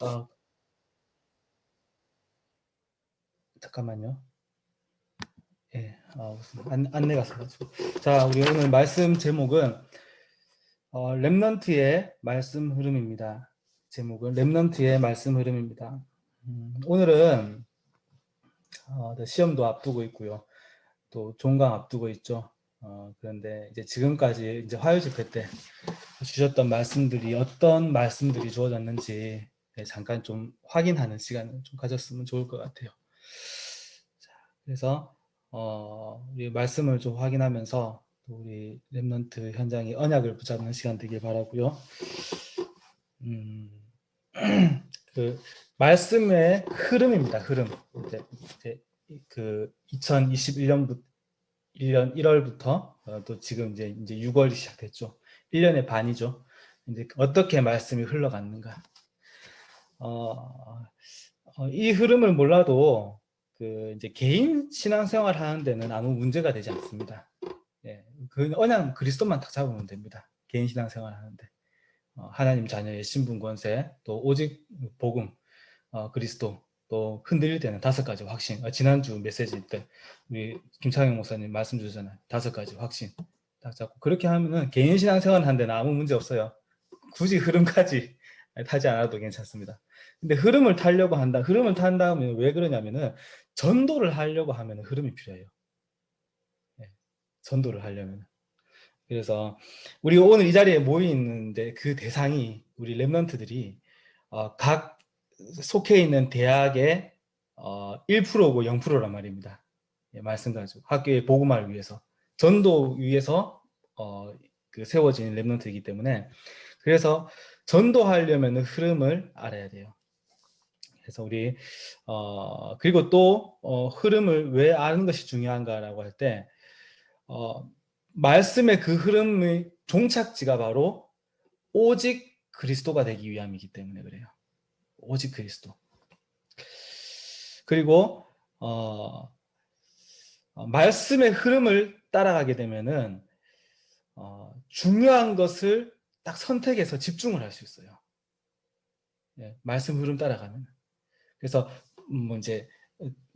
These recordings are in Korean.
어, 잠깐만요. 예, 아, 안, 안내가. 자, 우리 오늘 말씀 제목은 어, 렘넌트의 말씀 흐름입니다. 제목은 렘넌트의 말씀 흐름입니다. 음, 오늘은 어, 또 시험도 앞두고 있고요. 또 종강 앞두고 있죠. 어, 그런데 이제 지금까지 이제 화요 집회 때 주셨던 말씀들이 어떤 말씀들이 주어졌는지 네, 잠깐 좀 확인하는 시간을 좀 가졌으면 좋을 것 같아요. 자, 그래서 어, 우리 말씀을 좀 확인하면서 또 우리 랩런트 현장의 언약을 붙잡는 시간 되길 바라고요. 음, 그 말씀의 흐름입니다. 흐름. 이제, 이제 그 2021년부터 1년 1월부터 어, 또 지금 이제 이제 6월이 시작됐죠. 1년의 반이죠. 이제 어떻게 말씀이 흘러갔는가. 어, 어, 이 흐름을 몰라도 그 이제 개인 신앙생활 하는 데는 아무 문제가 되지 않습니다. 예, 그 언양 그리스도만 딱 잡으면 됩니다. 개인 신앙생활 하는데 어, 하나님 자녀의 신분 권세 또 오직 복음 어, 그리스도 또 흔들릴 때는 다섯 가지 확신. 어, 지난주 메시지 때 우리 김창영 목사님 말씀 주셨잖아요. 다섯 가지 확신. 딱 잡고 그렇게 하면은 개인 신앙생활 하는 데는 아무 문제 없어요. 굳이 흐름까지 타지 않아도 괜찮습니다. 근데 흐름을 타려고 한다. 흐름을 탄 다음에 왜 그러냐면은 전도를 하려고 하면 흐름이 필요해요. 네, 전도를 하려면. 그래서 우리 오늘 이 자리에 모여 있는데 그 대상이 우리 랩런트들이 어, 각 속해 있는 대학의 어, 1%고 0%란 말입니다. 예, 말씀 가지고 학교의 복음화를 위해서 전도 위해서 어, 그 세워진 랩런트이기 때문에 그래서 전도하려면 흐름을 알아야 돼요. 그래서 우리 어, 그리고 또 어, 흐름을 왜 아는 것이 중요한가라고 할 때 어, 말씀의 그 흐름의 종착지가 바로 오직 그리스도가 되기 위함이기 때문에 그래요. 오직 그리스도. 그리고 어, 어, 말씀의 흐름을 따라가게 되면은 어, 중요한 것을 딱 선택해서 집중을 할 수 있어요. 예, 말씀 흐름 따라가면. 그래서 뭐 이제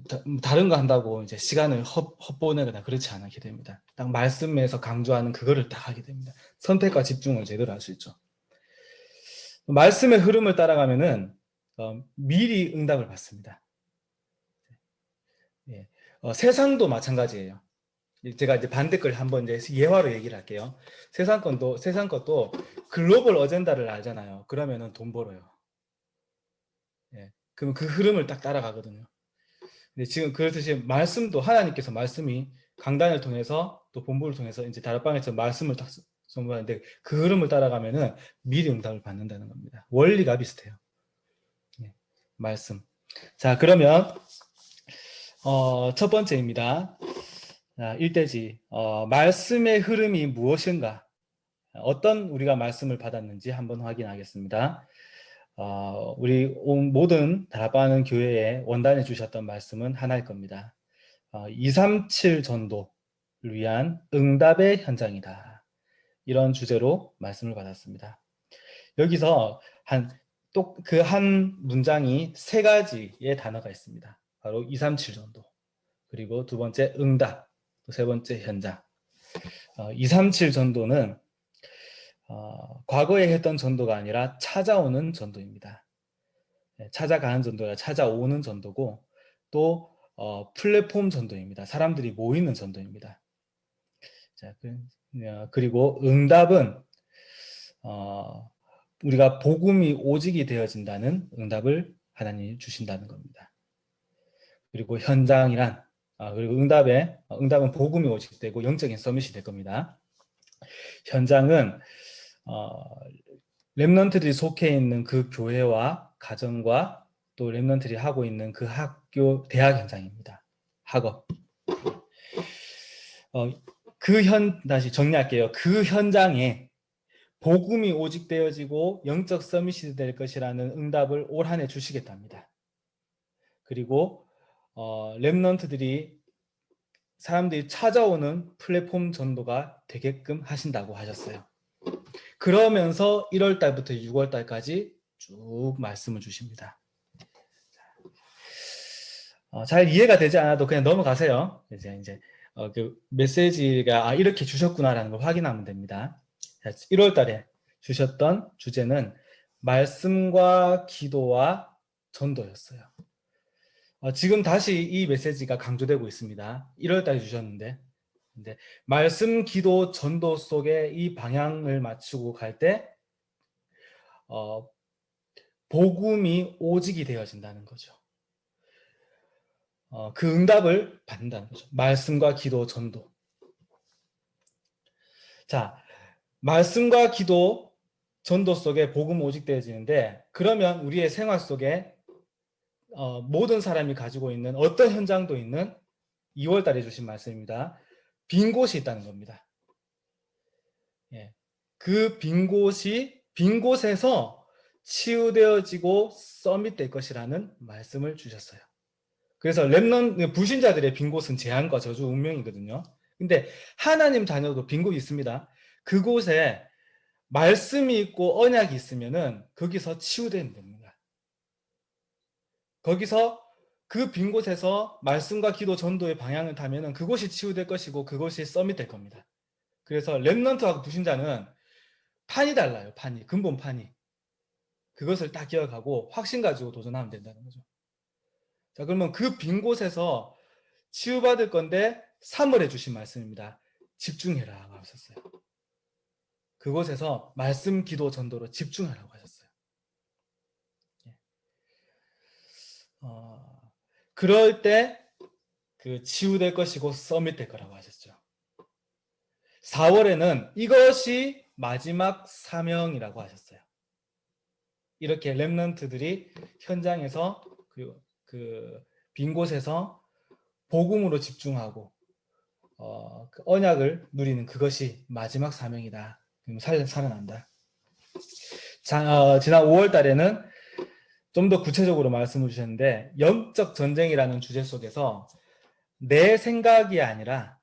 다- 다른 거 한다고 이제 시간을 헛, 헛보내거나 그렇지 않게 됩니다. 딱 말씀에서 강조하는 그거를 딱 하게 됩니다. 선택과 집중을 제대로 할 수 있죠. 말씀의 흐름을 따라가면은 어, 미리 응답을 받습니다. 예, 어, 세상도 마찬가지예요. 제가 이제 반대걸 한번 이제 예화로 얘기를 할게요. 세상 건도 세상 것도 글로벌 어젠다를 알잖아요. 그러면은 돈 벌어요. 예, 그럼 그 흐름을 딱 따라가거든요. 근데 지금 그렇듯이 말씀도 하나님께서 말씀이 강단을 통해서 또 본부를 통해서 이제 다락방에서 말씀을 딱 선보하는데 그 흐름을 따라가면은 미리 응답을 받는다는 겁니다. 원리가 비슷해요. 예, 말씀. 자 그러면 어, 첫 번째입니다. 자, 일대지 어, 말씀의 흐름이 무엇인가? 어떤 우리가 말씀을 받았는지 한번 확인하겠습니다. 어, 우리 온 모든 다락방하는 교회에 원단해 주셨던 말씀은 하나일 겁니다. 어, 237 전도를 위한 응답의 현장이다. 이런 주제로 말씀을 받았습니다. 여기서 한 또 그 한 문장이 세 가지의 단어가 있습니다. 바로 237 전도, 그리고 두 번째 응답, 또세 번째 현장. 어, 237 전도는 어, 과거에 했던 전도가 아니라 찾아오는 전도입니다. 네, 찾아가는 전도가 찾아오는 전도고 또 어, 플랫폼 전도입니다. 사람들이 모이는 전도입니다. 자, 그, 어, 그리고 응답은 어, 우리가 복음이 오직이 되어진다는 응답을 하나님이 주신다는 겁니다. 그리고 현장이란 아, 그리고 응답에 어, 응답은 복음이 오직되고 영적인 서밋이 될 겁니다. 현장은 어, 렘넌트들이 속해 있는 그 교회와 가정과 또 렘넌트들이 하고 있는 그 학교 대학 현장입니다. 학업. 어, 그 현 다시 정리할게요. 그 현장에 복음이 오직되어지고 영적 서밋이 될 것이라는 응답을 올 한 해 주시겠답니다. 그리고 어, 렘넌트들이 사람들이 찾아오는 플랫폼 전도가 되게끔 하신다고 하셨어요. 그러면서 1월 달부터 6월 달까지 쭉 말씀을 주십니다. 어, 잘 이해가 되지 않아도 그냥 넘어가세요. 이제 이제 어, 그 메시지가 아, 이렇게 주셨구나라는 걸 확인하면 됩니다. 1월 달에 주셨던 주제는 말씀과 기도와 전도였어요. 어, 지금 다시 이 메시지가 강조되고 있습니다. 1월 달에 주셨는데, 근데 말씀, 기도, 전도 속에 이 방향을 맞추고 갈 때, 어, 복음이 오직이 되어진다는 거죠. 어, 그 응답을 받는다는 거죠. 말씀과 기도, 전도. 자, 말씀과 기도, 전도 속에 복음 오직 되어지는데 그러면 우리의 생활 속에 어, 모든 사람이 가지고 있는 어떤 현장도 있는 2월 달에 주신 말씀입니다. 빈 곳이 있다는 겁니다. 예. 그 빈 곳이 빈 곳에서 치유되어지고 서밋될 것이라는 말씀을 주셨어요. 그래서 렘넌 불신자들의 빈 곳은 재앙과 저주 운명이거든요. 근데 하나님 자녀도 빈 곳이 있습니다. 그곳에 말씀이 있고 언약이 있으면은 거기서 치유되면 됩니다. 거기서 그 빈 곳에서 말씀과 기도 전도의 방향을 타면은 그곳이 치유될 것이고 그곳이 서밋 될 겁니다. 그래서 렘넌트하고 부신자는 판이 달라요. 판이 근본 판이 그것을 딱 기억하고 확신 가지고 도전하면 된다는 거죠. 자 그러면 그 빈 곳에서 치유받을 건데 3월에 주신 말씀입니다. 집중해라 하셨어요. 그곳에서 말씀, 기도, 전도로 집중하라고 하셨어요. 예. 어, 그럴 때그 치유될 것이고 서밋될 거라고 하셨죠. 4월에는 이것이 마지막 사명이라고 하셨어요. 이렇게 렘넌트들이 현장에서 그리고 그빈 곳에서 복음으로 집중하고 어, 그 언약을 누리는 그것이 마지막 사명이다. 살, 살아난다. 자, 어, 지난 5월 달에는 좀 더 구체적으로 말씀을 주셨는데 영적 전쟁이라는 주제 속에서 내 생각이 아니라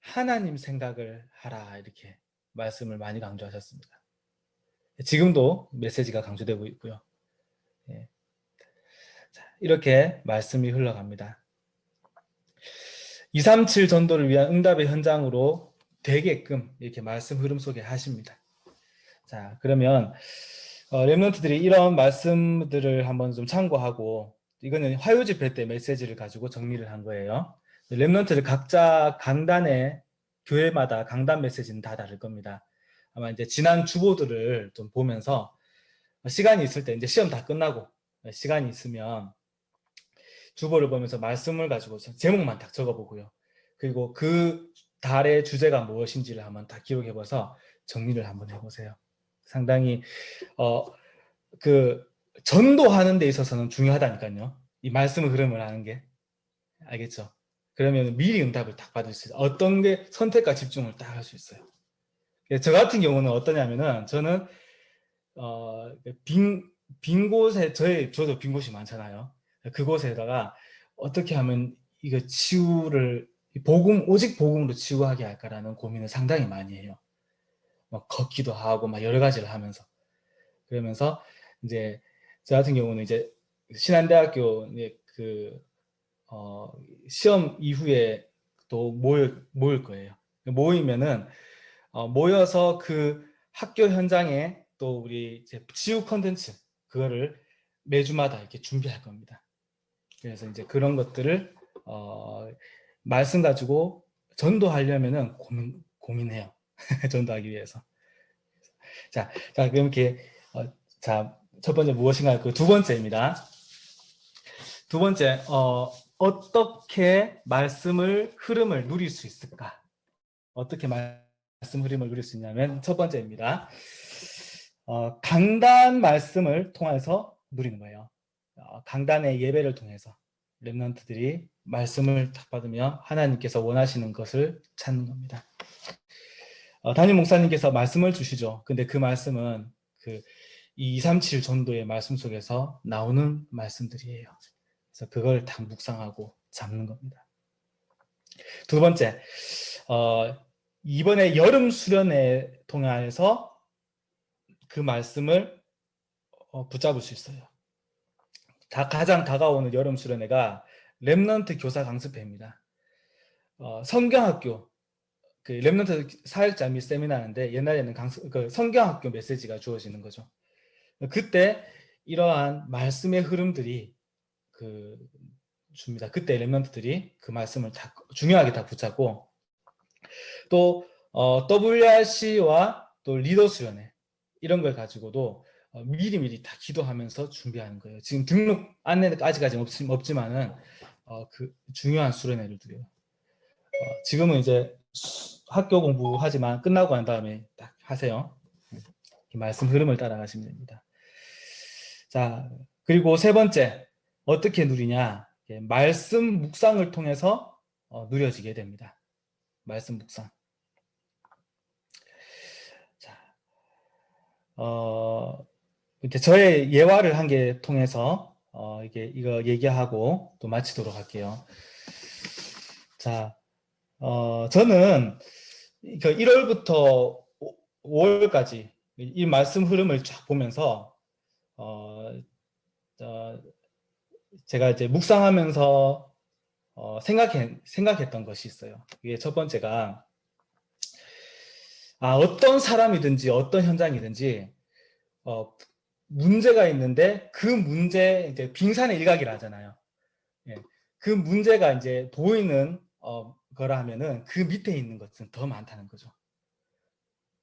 하나님 생각을 하라 이렇게 말씀을 많이 강조하셨습니다. 지금도 메시지가 강조되고 있고요. 예. 자, 이렇게 말씀이 흘러갑니다. 237 전도를 위한 응답의 현장으로 되게끔 이렇게 말씀 흐름 속에 하십니다. 자, 그러면 어, 렘넌트들이 이런 말씀들을 한번 좀 참고하고 이거는 화요 집회 때 메시지를 가지고 정리를 한 거예요. 렘넌트들 각자 강단에 교회마다 강단 메시지는 다 다를 겁니다. 아마 이제 지난 주보들을 좀 보면서 시간이 있을 때 이제 시험 다 끝나고 시간이 있으면 주보를 보면서 말씀을 가지고 제목만 딱 적어보고요. 그리고 그 달의 주제가 무엇인지를 한번 다 기록해봐서 정리를 한번 해보세요. 상당히 어 그 전도하는 데 있어서는 중요하다니까요. 이 말씀의 흐름을 아는 게 알겠죠? 그러면 미리 응답을 딱 받을 수 있어요. 어떤 게 선택과 집중을 딱 할 수 있어요. 저 같은 경우는 어떠냐면은 저는 어 빈 빈 곳에 저희 저도 빈 곳이 많잖아요. 그곳에다가 어떻게 하면 이거 치유를 복음 오직 복음으로 치유하게 할까라는 고민을 상당히 많이 해요. 막 걷기도 하고 막 여러 가지를 하면서 그러면서 이제 저 같은 경우는 이제 신한대학교 이제 그 어, 시험 이후에 또 모일 모일 거예요. 모이면은 어, 모여서 그 학교 현장에 또 우리 이제 치유 컨텐츠 그거를 매주마다 이렇게 준비할 겁니다. 그래서 이제 그런 것들을 어, 말씀 가지고 전도하려면은 고민 고민해요. 전도하기 위해서. 자, 자 그럼 이렇게 어, 자 첫 번째 무엇인가 그 두 번째입니다. 두 번째 어, 어떻게 말씀을 흐름을 누릴 수 있을까? 어떻게 말씀 흐름을 누릴 수 있냐면 첫 번째입니다. 어, 강단 말씀을 통해서 누리는 거예요. 어, 강단의 예배를 통해서 렘넌트들이 말씀을 딱 받으며 하나님께서 원하시는 것을 찾는 겁니다. 어, 담임 목사님께서 말씀을 주시죠. 근데 그 말씀은 그 237 전도의 말씀 속에서 나오는 말씀들이에요. 그래서 그걸 다 묵상하고 잡는 겁니다. 두 번째, 어, 이번에 여름 수련회 통해서 그 말씀을 어, 붙잡을 수 있어요. 다 가장 다가오는 여름 수련회가 렘넌트 교사 강습회입니다. 어, 성경학교 그 렘넌트 사역자 및 세미나인데 옛날에는 강습 그 성경학교 메시지가 주어지는 거죠. 그때 이러한 말씀의 흐름들이 그 줍니다. 그때 렘넌트들이 그 말씀을 다 중요하게 다 붙잡고 또 어, WRC와 또 리더 수련회 이런 걸 가지고도 어, 미리 미리 다 기도하면서 준비하는 거예요. 지금 등록 안내는 아직까지 없, 없지만은 어, 그 중요한 수련회를 드려요. 어, 지금은 이제 수- 학교 공부하지만 끝나고 난 다음에 딱 하세요. 이 말씀 흐름을 따라가시면 됩니다. 자 그리고 세 번째 어떻게 누리냐? 예, 말씀 묵상을 통해서 어, 누려지게 됩니다. 말씀 묵상. 자, 어, 이렇게 저의 예화를 한 개 통해서 어, 이게 이거 얘기하고 또 마치도록 할게요. 자, 어, 저는 그 1월부터 5월까지 이 말씀 흐름을 쫙 보면서 어, 어, 제가 이제 묵상하면서 어, 생각해, 생각했던 것이 있어요. 이게 첫 번째가 아, 어떤 사람이든지 어떤 현장이든지 어, 문제가 있는데 그 문제 이제 빙산의 일각이라 하잖아요. 예, 그 문제가 이제 보이는 어, 거라 하면은 그 밑에 있는 것은 더 많다는 거죠.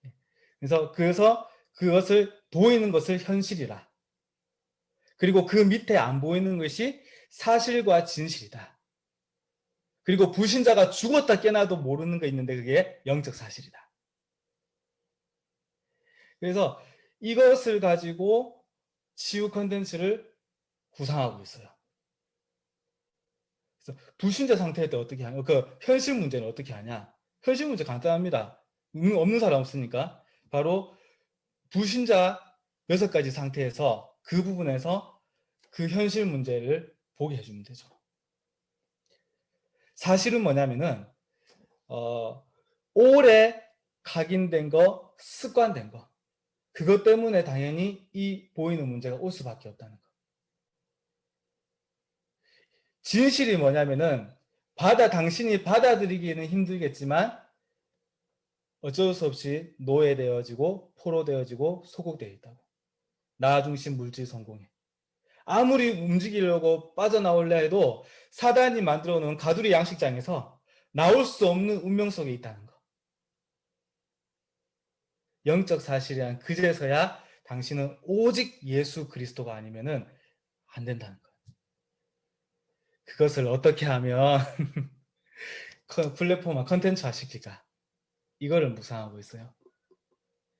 예, 그래서 그래서 그것을 보이는 것을 현실이라. 그리고 그 밑에 안 보이는 것이 사실과 진실이다. 그리고 불신자가 죽었다 깨나도 모르는 거 있는데 그게 영적 사실이다. 그래서 이것을 가지고 치유 컨텐츠를 구상하고 있어요. 그래서 불신자 상태일 때 어떻게 하냐? 그 현실 문제는 어떻게 하냐? 현실 문제 간단합니다. 음, 없는 사람 없으니까 바로 불신자 여섯 가지 상태에서 그 부분에서 그 현실 문제를 보게 해주면 되죠. 사실은 뭐냐면은 어, 오래 각인된 거, 습관된 거, 그것 때문에 당연히 이 보이는 문제가 올 수밖에 없다는 거. 진실이 뭐냐면은 받아 당신이 받아들이기는 힘들겠지만 어쩔 수 없이 노예되어지고 포로되어지고 소국되어 있다고. 나 중심 물질 성공에. 아무리 움직이려고 빠져나올려 해도 사단이 만들어 놓은 가두리 양식장에서 나올 수 없는 운명 속에 있다는 거. 영적 사실이란 그제서야 당신은 오직 예수 그리스도가 아니면은 안 된다는 거. 그것을 어떻게 하면 컨- 플랫폼화 컨텐츠화 시킬까? 이거를 묵상하고 있어요.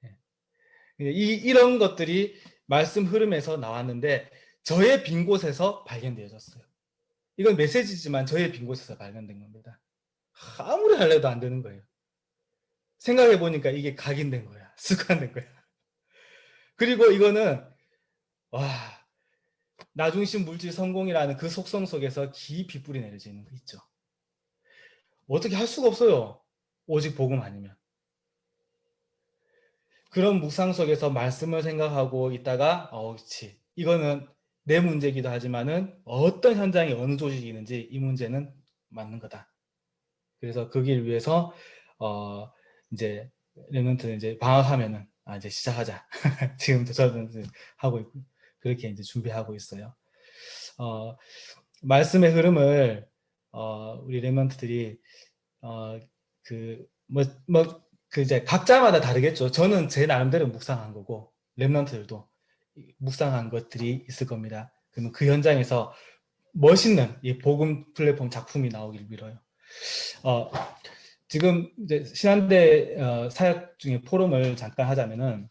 예. 이, 이런 것들이 말씀 흐름에서 나왔는데 저의 빈 곳에서 발견되어졌어요. 이건 메시지지만 저의 빈 곳에서 발견된 겁니다. 아무리 하려도 안 되는 거예요. 생각해 보니까 이게 각인된 거야. 습관된 거야. 그리고 이거는 와 나중심 물질 성공이라는 그 속성 속에서 깊이 뿌리 내려지는 거 있죠. 어떻게 할 수가 없어요. 오직 복음 아니면. 그런 묵상 속에서 말씀을 생각하고 있다가 어, 그렇지. 이거는 내 문제이기도 하지만은 어떤 현장에 어느 조직이 있는지 이 문제는 맞는 거다. 그래서 그 길 위해서 어 이제 레넌트는 이제 방학하면은 아 이제 시작하자. 지금도 저는 하고 있고 그렇게 이제 준비하고 있어요. 어 말씀의 흐름을 어 우리 레먼트들이 어 그뭐뭐 그 이제 각자마다 다르겠죠. 저는 제 나름대로 묵상한 거고 랩런트들도 묵상한 것들이 있을 겁니다. 그러면 그 현장에서 멋있는 이 복음 플랫폼 작품이 나오길 빌어요. 어, 지금 이제 신한대 어, 사역 중에 포럼을 잠깐 하자면은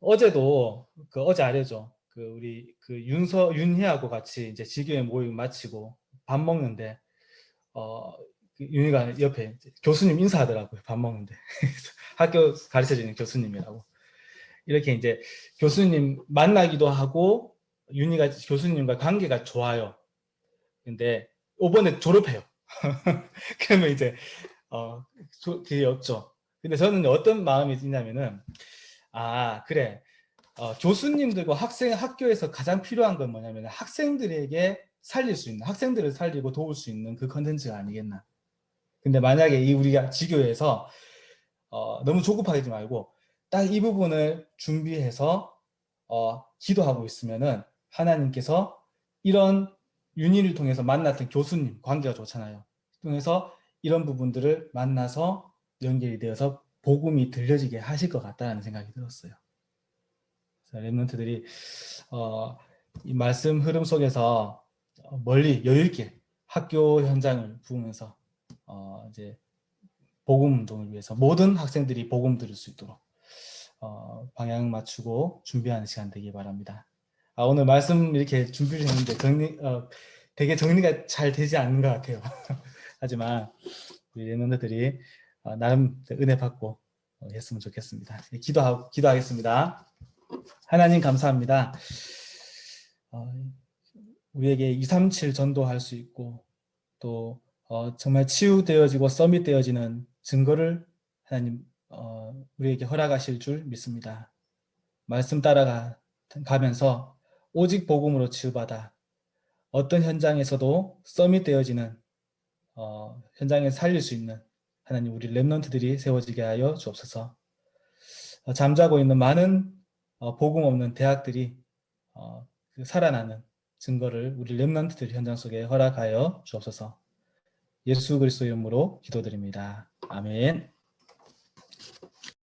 어제도 그 어제 아래죠. 그 우리 그 윤서 윤희하고 같이 이제 지교회 모임 마치고 밥 먹는데 어그 윤희가 옆에 교수님 인사하더라고요. 밥 먹는데 학교 가르쳐 주는 교수님이라고 이렇게 이제 교수님 만나기도 하고 윤희가 교수님과 관계가 좋아요. 근데 이번에 졸업해요. 그러면 이제 어 조- 그게 없죠. 근데 저는 어떤 마음이 있냐면은 아 그래 어, 교수님들과 학생 학교에서 가장 필요한 건 뭐냐면 학생들에게 살릴 수 있는 학생들을 살리고 도울 수 있는 그 컨텐츠가 아니겠나. 근데 만약에 이 우리가 지교에서 어, 너무 조급하지 말고 딱 이 부분을 준비해서 어, 기도하고 있으면은 하나님께서 이런 윤희를 통해서 만났던 교수님 관계가 좋잖아요. 통해서 이런 부분들을 만나서 연결이 되어서 복음이 들려지게 하실 것 같다는 생각이 들었어요. 랩런트들이 어, 이 말씀 흐름 속에서 멀리 여유 있게 학교 현장을 부으면서 어, 이제 복음 운동을 위해서 모든 학생들이 복음 들을 수 있도록 어, 방향 맞추고 준비하는 시간 되기 바랍니다. 아, 오늘 말씀 이렇게 준비를 했는데 정리, 어, 되게 정리가 잘 되지 않는 것 같아요. 하지만 우리 랩런트들이 어, 나름 은혜 받고 어, 했으면 좋겠습니다. 기도하, 기도하겠습니다. 하나님 감사합니다. 어, 우리에게 237 전도할 수 있고 또 어, 정말 치유되어지고 서밋되어지는 증거를 하나님 어, 우리에게 허락하실 줄 믿습니다. 말씀 따라가 가면서 오직 복음으로 치유받아 어떤 현장에서도 서밋되어지는 어, 현장에 살릴 수 있는 하나님 우리 렘넌트들이 세워지게 하여 주옵소서. 어, 잠자고 있는 많은 어, 복음 없는 대학들이 어, 그 살아나는 증거를 우리 렘넌트들 현장 속에 허락하여 주옵소서. 예수 그리스도 이름으로 기도드립니다. 아멘.